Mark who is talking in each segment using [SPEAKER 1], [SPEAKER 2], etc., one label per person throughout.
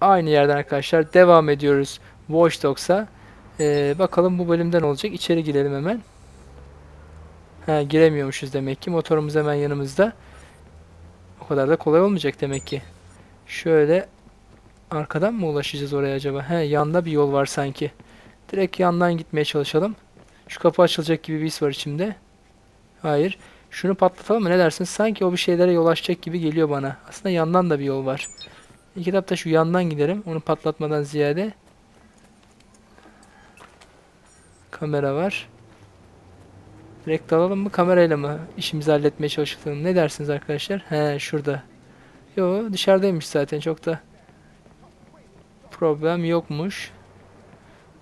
[SPEAKER 1] aynı yerden arkadaşlar devam ediyoruz Watch Dogs'a. Ee, bakalım bu bölümden olacak. İçeri girelim hemen. Ha, giremiyormuşuz demek ki. Motorumuz hemen yanımızda. O kadar da kolay olmayacak demek ki. Şöyle arkadan mı ulaşacağız oraya acaba? He, yanda bir yol var sanki. Direkt yandan gitmeye çalışalım. Şu kapı açılacak gibi bir his var içimde. Hayır. Şunu patlatalım mı? Ne dersin? Sanki o bir şeylere yol açacak gibi geliyor bana. Aslında yandan da bir yol var. İlk etapta şu yandan giderim. Onu patlatmadan ziyade. Kamera var. Direkt alalım mı kamerayla mı işimizi halletmeye çalışalım? Ne dersiniz arkadaşlar? He şurada. Yo dışarıdaymış zaten çok da problem yokmuş.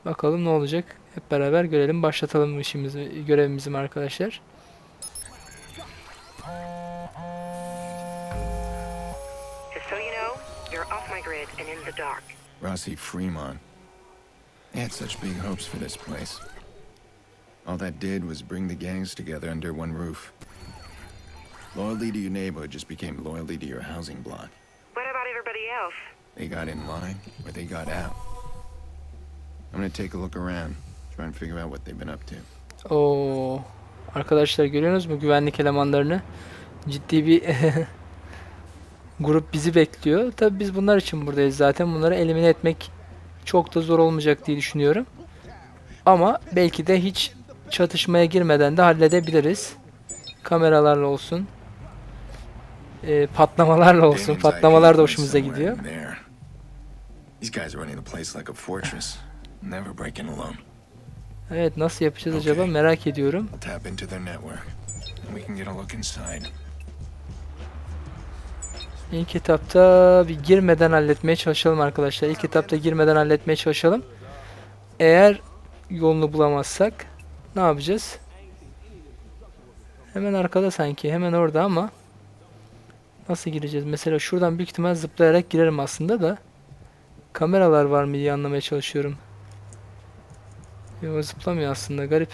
[SPEAKER 1] Bakalım ne olacak? Hep beraber görelim. Başlatalım işimizi, görevimizi mi arkadaşlar.
[SPEAKER 2] Rossi Fremont. They had such big hopes for this place. All that did was bring the gangs together under one roof. Loyalty to your neighborhood just became loyalty to your housing block.
[SPEAKER 3] What about everybody else?
[SPEAKER 2] They got in line, or they got out. I'm gonna take a look around, try and figure out what they've been up to.
[SPEAKER 1] Oo. Arkadaşlar görüyorsunuz mu güvenlik elemanlarını? Ciddi bir grup bizi bekliyor. Tabii biz bunlar için buradayız zaten. Bunları elimine etmek çok da zor olmayacak diye düşünüyorum. Ama belki de hiç çatışmaya girmeden de halledebiliriz. Kameralarla olsun. Ee, patlamalarla olsun. Patlamalar da hoşumuza gidiyor. Evet nasıl yapacağız acaba merak ediyorum. İlk etapta bir girmeden halletmeye çalışalım arkadaşlar. İlk etapta girmeden halletmeye çalışalım. Eğer yolunu bulamazsak ne yapacağız? Hemen arkada sanki. Hemen orada ama nasıl gireceğiz? Mesela şuradan büyük ihtimal zıplayarak girerim aslında da kameralar var mı diye anlamaya çalışıyorum. Yok zıplamıyor aslında garip.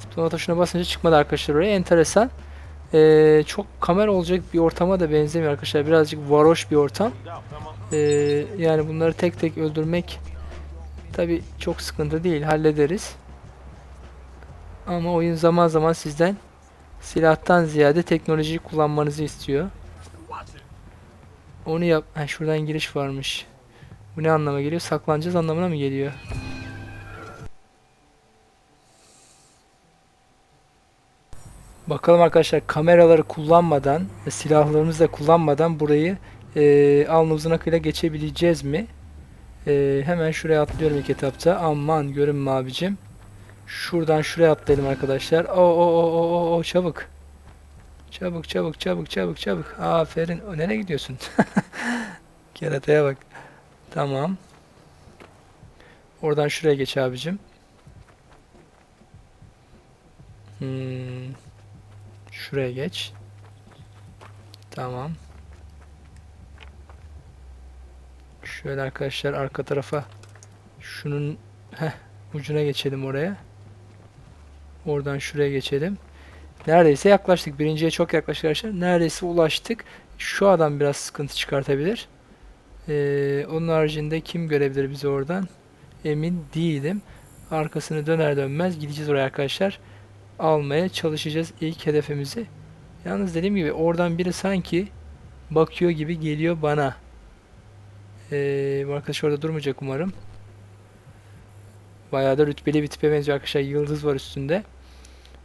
[SPEAKER 1] Zıplama tuşuna basınca çıkmadı arkadaşlar oraya. Enteresan. Ee, çok kamera olacak bir ortama da benzemiyor arkadaşlar. Birazcık varoş bir ortam. Ee, yani bunları tek tek öldürmek tabi çok sıkıntı değil. Hallederiz. Ama oyun zaman zaman sizden silahtan ziyade teknolojiyi kullanmanızı istiyor. Onu yap. Ha, şuradan giriş varmış. Bu ne anlama geliyor? Saklanacağız anlamına mı geliyor? Bakalım arkadaşlar kameraları kullanmadan ve silahlarımızı da kullanmadan burayı e, alnımızın akıyla geçebileceğiz mi? E, hemen şuraya atlıyorum ilk etapta. Aman görünme abicim. Şuradan şuraya atlayalım arkadaşlar. O o o o o o çabuk. Çabuk çabuk çabuk çabuk çabuk. Aferin. Nereye gidiyorsun? Kerataya bak. Tamam. Oradan şuraya geç abicim. Hmm. Şuraya geç. Tamam. Şöyle arkadaşlar arka tarafa şunun heh, ucuna geçelim oraya. Oradan şuraya geçelim. Neredeyse yaklaştık. Birinciye çok yaklaştık arkadaşlar. Neredeyse ulaştık. Şu adam biraz sıkıntı çıkartabilir. Ee, onun haricinde kim görebilir bizi oradan? Emin değilim. Arkasını döner dönmez gideceğiz oraya arkadaşlar almaya çalışacağız ilk hedefimizi. Yalnız dediğim gibi oradan biri sanki bakıyor gibi geliyor bana. Ee, bu arkadaş orada durmayacak umarım. Bayağı da rütbeli bir tipe benziyor arkadaşlar. Yıldız var üstünde.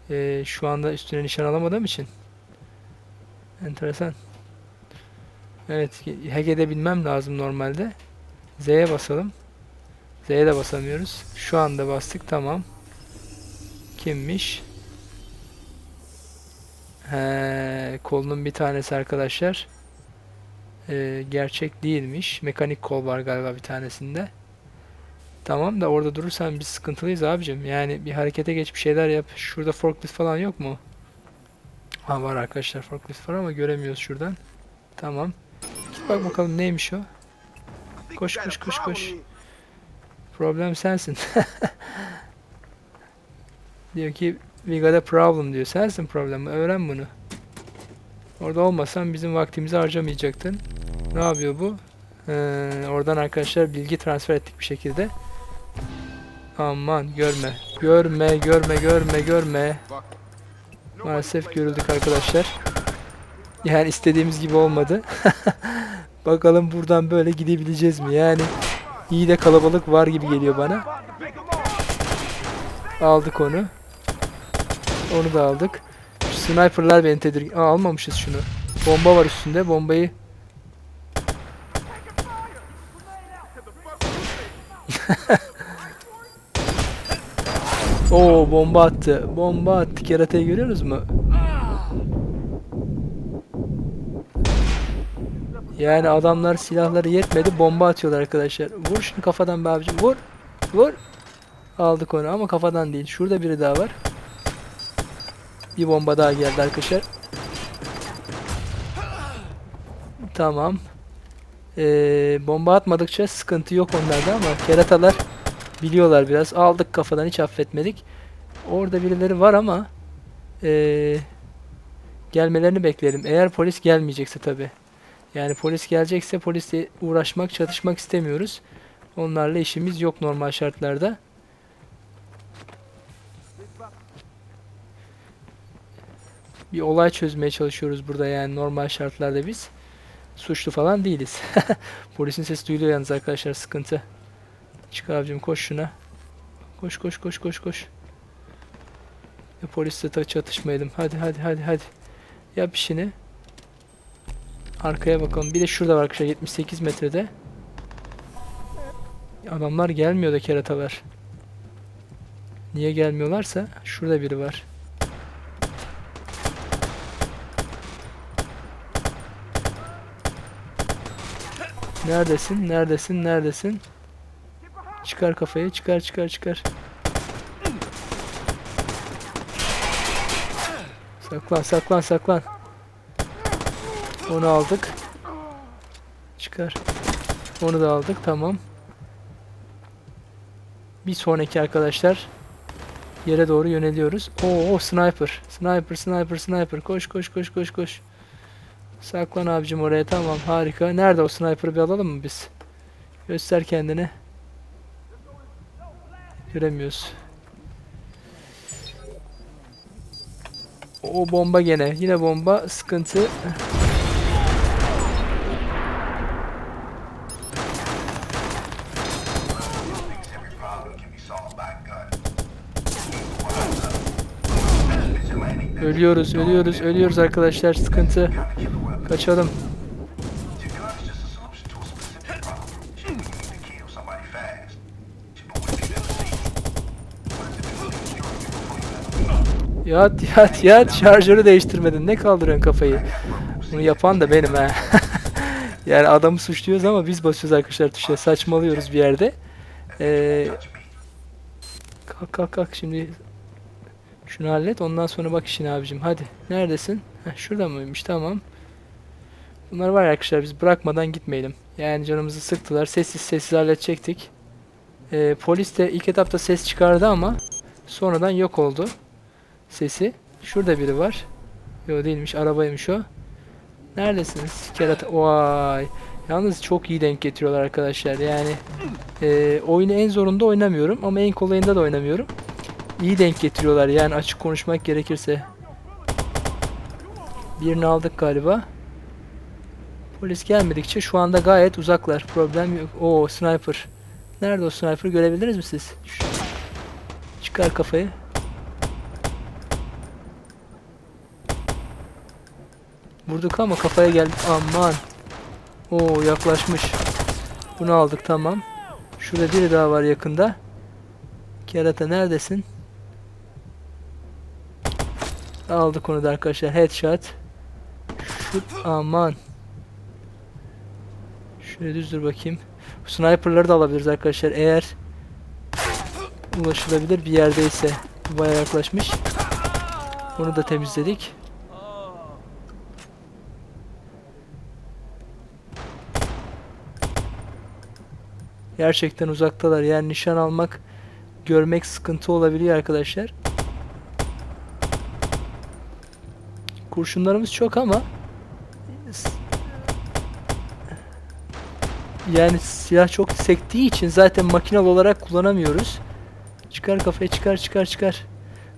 [SPEAKER 1] Ee, şu anda üstüne nişan alamadığım için. Enteresan. Evet. Hack edebilmem lazım normalde. Z'ye basalım. Z'ye de basamıyoruz. Şu anda bastık. Tamam. Kimmiş? He, kolunun bir tanesi arkadaşlar. Ee, gerçek değilmiş. Mekanik kol var galiba bir tanesinde. Tamam da orada durursan biz sıkıntılıyız abicim. Yani bir harekete geç bir şeyler yap. Şurada forklift falan yok mu? Ha var arkadaşlar forklift var ama göremiyoruz şuradan. Tamam. Git bak bakalım neymiş o. Koş koş koş koş. Problem sensin. diyor ki we got a problem diyor. Sensin problem. Öğren bunu. Orada olmasan bizim vaktimizi harcamayacaktın. Ne yapıyor bu? Ee, oradan arkadaşlar bilgi transfer ettik bir şekilde. Aman görme. Görme, görme, görme, görme. Maalesef görüldük arkadaşlar. Yani istediğimiz gibi olmadı. Bakalım buradan böyle gidebileceğiz mi? Yani iyi de kalabalık var gibi geliyor bana. Aldık onu. Onu da aldık. Şu sniperlar beni tedirgin... Aa, almamışız şunu. Bomba var üstünde. Bombayı... Oo bomba attı. Bomba attı. Keratayı görüyorsunuz mu? Yani adamlar silahları yetmedi. Bomba atıyorlar arkadaşlar. Vur şunu kafadan be abicim. Vur. Vur. Aldık onu ama kafadan değil. Şurada biri daha var. Bir bomba daha geldi arkadaşlar. Tamam. Ee, bomba atmadıkça sıkıntı yok onlarda ama keratalar biliyorlar biraz. Aldık kafadan hiç affetmedik. Orada birileri var ama ee, gelmelerini bekleyelim. Eğer polis gelmeyecekse tabi. Yani polis gelecekse polisle uğraşmak, çatışmak istemiyoruz. Onlarla işimiz yok normal şartlarda. Bir olay çözmeye çalışıyoruz burada yani normal şartlarda biz. Suçlu falan değiliz. Polisin sesi duyuluyor yalnız arkadaşlar sıkıntı. Çık abicim koş şuna. Koş koş koş koş koş. Ya polisle çatışmayalım. Hadi hadi hadi hadi. Yap işini. Arkaya bakalım. Bir de şurada var arkadaşlar 78 metrede. Adamlar gelmiyor da keratalar. Niye gelmiyorlarsa şurada biri var. Neredesin? Neredesin? Neredesin? Çıkar kafayı. Çıkar çıkar çıkar. Saklan saklan saklan. Onu aldık. Çıkar. Onu da aldık. Tamam. Bir sonraki arkadaşlar yere doğru yöneliyoruz. Oo, sniper. Sniper, sniper, sniper. Koş, koş, koş, koş, koş. Saklan abicim oraya. Tamam, harika. Nerede o sniper'ı bir alalım mı biz? Göster kendini. Göremiyoruz. O bomba gene. Yine bomba. Sıkıntı. Ölüyoruz, ölüyoruz, ölüyoruz arkadaşlar. Sıkıntı. Kaçalım. Yat yat yat şarjörü değiştirmedin. Ne kaldırıyorsun kafayı? Bunu yapan da benim ha. yani adamı suçluyoruz ama biz basıyoruz arkadaşlar tuşa. Saçmalıyoruz bir yerde. Ee, kalk kalk kalk şimdi şunu hallet ondan sonra bak işine abicim hadi. Neredesin? Heh, şurada mıymış tamam. Bunlar var arkadaşlar biz bırakmadan gitmeyelim. Yani canımızı sıktılar. Sessiz sessiz halledecektik. Ee, polis de ilk etapta ses çıkardı ama sonradan yok oldu sesi. Şurada biri var. Yo değilmiş arabaymış o. Neredesiniz? Kerata. Vay. Yalnız çok iyi denk getiriyorlar arkadaşlar. Yani e, oyunu en zorunda oynamıyorum ama en kolayında da oynamıyorum. İyi denk getiriyorlar yani açık konuşmak gerekirse. Birini aldık galiba. Polis gelmedikçe şu anda gayet uzaklar. Problem yok. Oo sniper. Nerede o sniper görebildiniz mi siz? Çıkar kafayı. Vurduk ama kafaya geldi. Aman. Oo yaklaşmış. Bunu aldık tamam. Şurada biri daha var yakında. Kerata neredesin? Aldık onu da arkadaşlar. Headshot. Şut. Aman. Şöyle düz dur bakayım. Sniperları da alabiliriz arkadaşlar. Eğer ulaşılabilir bir yerdeyse. Baya yaklaşmış. Onu da temizledik. Gerçekten uzaktalar. Yani nişan almak, görmek sıkıntı olabiliyor arkadaşlar. Kurşunlarımız çok ama Yani silah çok sektiği için zaten makinalı olarak kullanamıyoruz. Çıkar kafaya çıkar çıkar çıkar.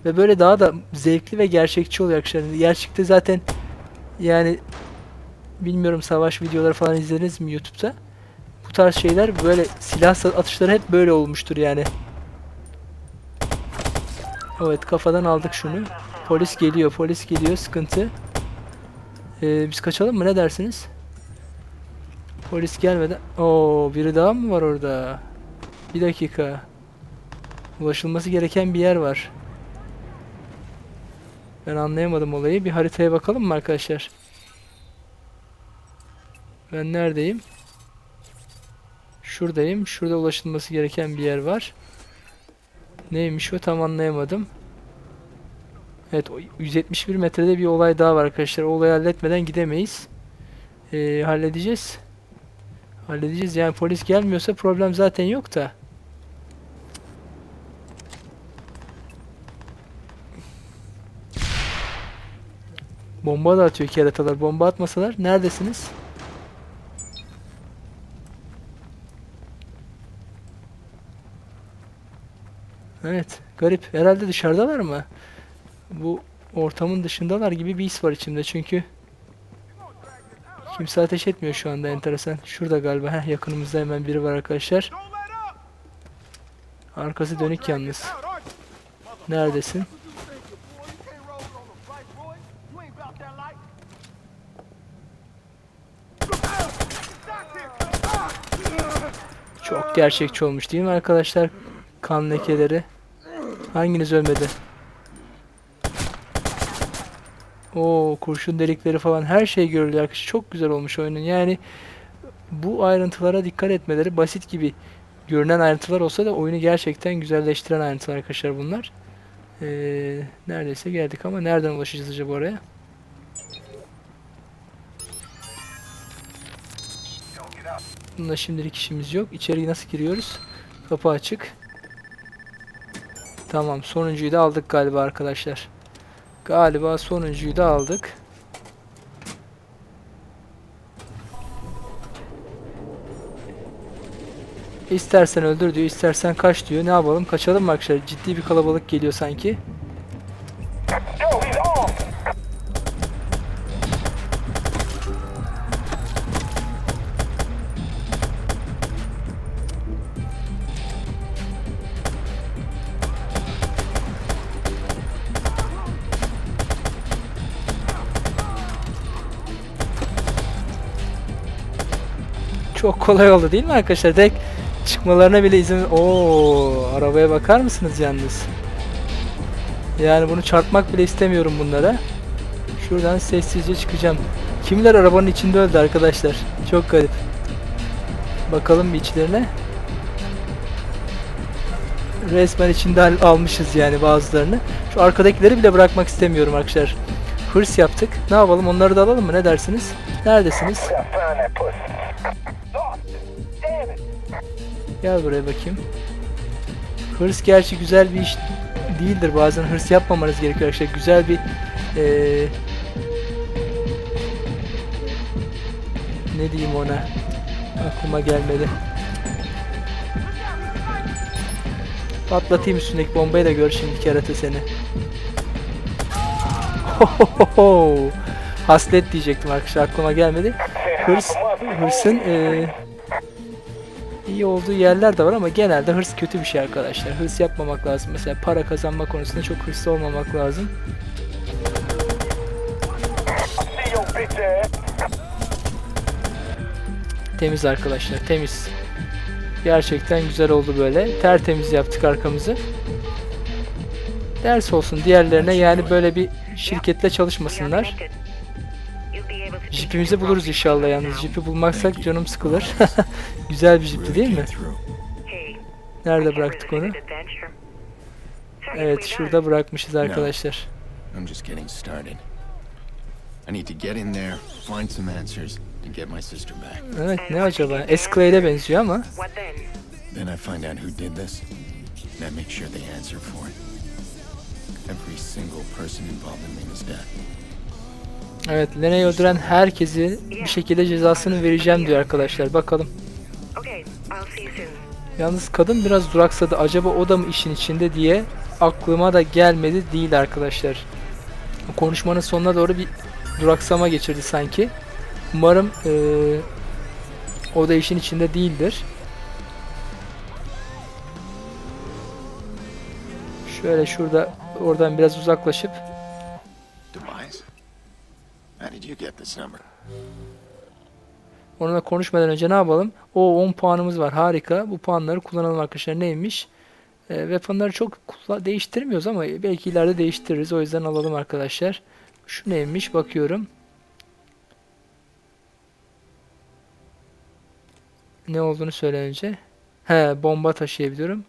[SPEAKER 1] Ve böyle daha da zevkli ve gerçekçi oluyor arkadaşlar. Gerçekte zaten yani bilmiyorum savaş videoları falan izlediniz mi YouTube'da? Bu tarz şeyler böyle silah atışları hep böyle olmuştur yani. Evet kafadan aldık şunu. Polis geliyor polis geliyor sıkıntı. Ee, biz kaçalım mı ne dersiniz? Polis gelmeden. Oo biri daha mı var orada? Bir dakika. Ulaşılması gereken bir yer var. Ben anlayamadım olayı. Bir haritaya bakalım mı arkadaşlar? Ben neredeyim? Şuradayım. Şurada ulaşılması gereken bir yer var. Neymiş o tam anlayamadım. Evet o 171 metrede bir olay daha var arkadaşlar. O olayı halletmeden gidemeyiz. Ee, halledeceğiz. Halledeceğiz. Yani polis gelmiyorsa problem zaten yok da. Bomba da atıyor keratalar. Bomba atmasalar neredesiniz? Evet, garip. Herhalde dışarıdalar mı? Bu ortamın dışındalar gibi bir his var içimde çünkü kimse ateş etmiyor şu anda enteresan. Şurada galiba. Heh, yakınımızda hemen biri var arkadaşlar. Arkası dönük yalnız. Neredesin? Çok gerçekçi olmuş değil mi arkadaşlar? Kan lekeleri. Hanginiz ölmedi? O kurşun delikleri falan her şey görülüyor arkadaşlar. Çok güzel olmuş oyunun. Yani bu ayrıntılara dikkat etmeleri basit gibi görünen ayrıntılar olsa da oyunu gerçekten güzelleştiren ayrıntılar arkadaşlar bunlar. Ee, neredeyse geldik ama nereden ulaşacağız acaba oraya? Bununla şimdilik işimiz yok. İçeri nasıl giriyoruz? Kapı açık. Tamam sonuncuyu da aldık galiba arkadaşlar. Galiba sonuncuyu da aldık. İstersen öldür diyor, istersen kaç diyor. Ne yapalım? Kaçalım mı arkadaşlar? Ciddi bir kalabalık geliyor sanki. Kolay oldu değil mi arkadaşlar? Direkt çıkmalarına bile izin... Oo, arabaya bakar mısınız yalnız? Yani bunu çarpmak bile istemiyorum bunlara. Şuradan sessizce çıkacağım. Kimler arabanın içinde öldü arkadaşlar? Çok garip. Bakalım bir içlerine. Resmen içinde al- almışız yani bazılarını. Şu arkadakileri bile bırakmak istemiyorum arkadaşlar. Hırs yaptık. Ne yapalım onları da alalım mı? Ne dersiniz? Neredesiniz? Gel buraya bakayım. Hırs gerçi güzel bir iş değildir. Bazen hırs yapmamanız gerekiyor arkadaşlar. Güzel bir eee ne diyeyim ona aklıma gelmedi. Patlatayım üstündeki bombayı da gör şimdi kerate seni. Hohoho. Haslet diyecektim arkadaşlar aklıma gelmedi. Hırs, hırsın eee iyi olduğu yerler de var ama genelde hırs kötü bir şey arkadaşlar. Hırs yapmamak lazım. Mesela para kazanma konusunda çok hırslı olmamak lazım. Temiz arkadaşlar, temiz. Gerçekten güzel oldu böyle. Tertemiz yaptık arkamızı. Ders olsun diğerlerine yani böyle bir şirketle çalışmasınlar. Jipimizi buluruz inşallah yalnız. Jipi bulmaksak canım sıkılır. Güzel bir jipti değil mi? Nerede bıraktık onu? Evet şurada bırakmışız arkadaşlar.
[SPEAKER 2] I'm just getting started. I need to get in there, find some answers, and get my sister back.
[SPEAKER 1] Evet ne acaba? Escalade'e benziyor ama.
[SPEAKER 3] Then?
[SPEAKER 2] Then I find out who did this, and I make sure they answer for it. Every single person involved in Lena's death.
[SPEAKER 1] Evet Lena'yı öldüren herkesi bir şekilde cezasını vereceğim diyor arkadaşlar. Bakalım. Yalnız kadın biraz duraksadı. Acaba o da mı işin içinde diye aklıma da gelmedi değil arkadaşlar. Konuşmanın sonuna doğru bir duraksama geçirdi sanki. Umarım eee, o da işin içinde değildir. Şöyle şurada oradan biraz uzaklaşıp
[SPEAKER 2] Demise? How did you get this number?
[SPEAKER 1] Onunla konuşmadan önce ne yapalım? O 10 puanımız var. Harika. Bu puanları kullanalım arkadaşlar. Neymiş? E, weaponları çok değiştirmiyoruz ama belki ileride değiştiririz. O yüzden alalım arkadaşlar. Şu neymiş? Bakıyorum. Ne olduğunu söyle önce. He, bomba taşıyabiliyorum.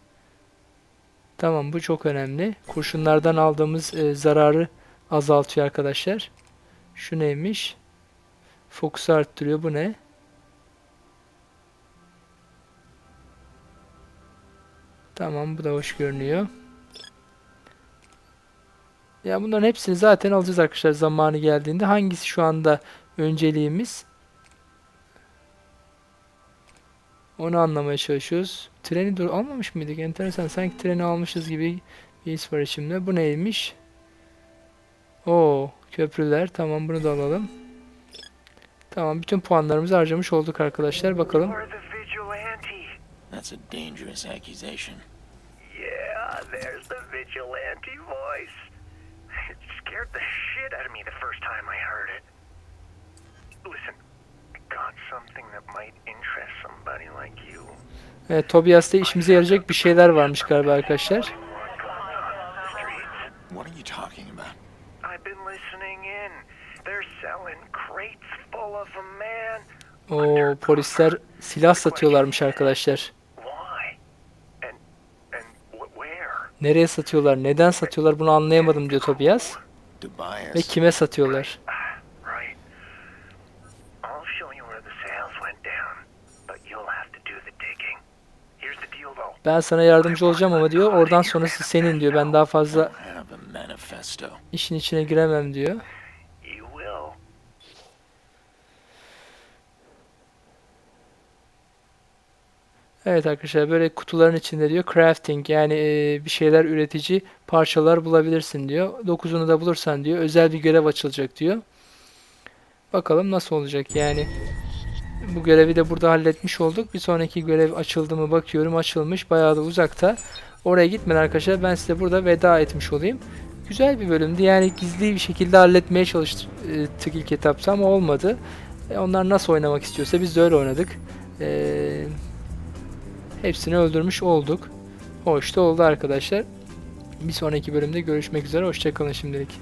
[SPEAKER 1] Tamam, bu çok önemli. Kurşunlardan aldığımız e, zararı azaltıyor arkadaşlar. Şu neymiş? Fokusu arttırıyor. Bu ne? Tamam bu da hoş görünüyor. Ya bunların hepsini zaten alacağız arkadaşlar zamanı geldiğinde. Hangisi şu anda önceliğimiz? Onu anlamaya çalışıyoruz. Treni dur almamış mıydık? Enteresan. Sanki treni almışız gibi bir his var içimde. Bu neymiş? Oo, köprüler. Tamam bunu da alalım. Tamam bütün puanlarımızı harcamış olduk arkadaşlar. Bakalım.
[SPEAKER 2] That's a dangerous accusation.
[SPEAKER 4] Yeah, there's the vigilante voice. It scared the shit out of me the first time I heard it. Listen, I got something that might interest somebody like you.
[SPEAKER 1] Evet, Tobias'ta işimize yarayacak bir şeyler varmış galiba arkadaşlar.
[SPEAKER 2] What are you talking about?
[SPEAKER 4] I've been listening in. They're selling crates full of them, man.
[SPEAKER 1] O polisler silah satıyorlarmış arkadaşlar.
[SPEAKER 4] Why? And and wh- where?
[SPEAKER 1] Nereye satıyorlar, neden satıyorlar bunu anlayamadım diyor Tobias. Ve kime satıyorlar? Ben sana yardımcı olacağım ama diyor oradan sonrası senin diyor. Ben daha fazla işin içine giremem diyor.
[SPEAKER 4] You will.
[SPEAKER 1] Evet arkadaşlar böyle kutuların içinde diyor crafting yani e, bir şeyler üretici parçalar bulabilirsin diyor. Dokuzunu da bulursan diyor özel bir görev açılacak diyor. Bakalım nasıl olacak yani. Bu görevi de burada halletmiş olduk. Bir sonraki görev açıldı mı bakıyorum açılmış bayağı da uzakta. Oraya gitmeden arkadaşlar ben size burada veda etmiş olayım. Güzel bir bölümdü yani gizli bir şekilde halletmeye çalıştık ilk etapta ama olmadı. E, onlar nasıl oynamak istiyorsa biz de öyle oynadık. Eee Hepsini öldürmüş olduk. Hoş da oldu arkadaşlar. Bir sonraki bölümde görüşmek üzere. Hoşçakalın şimdilik.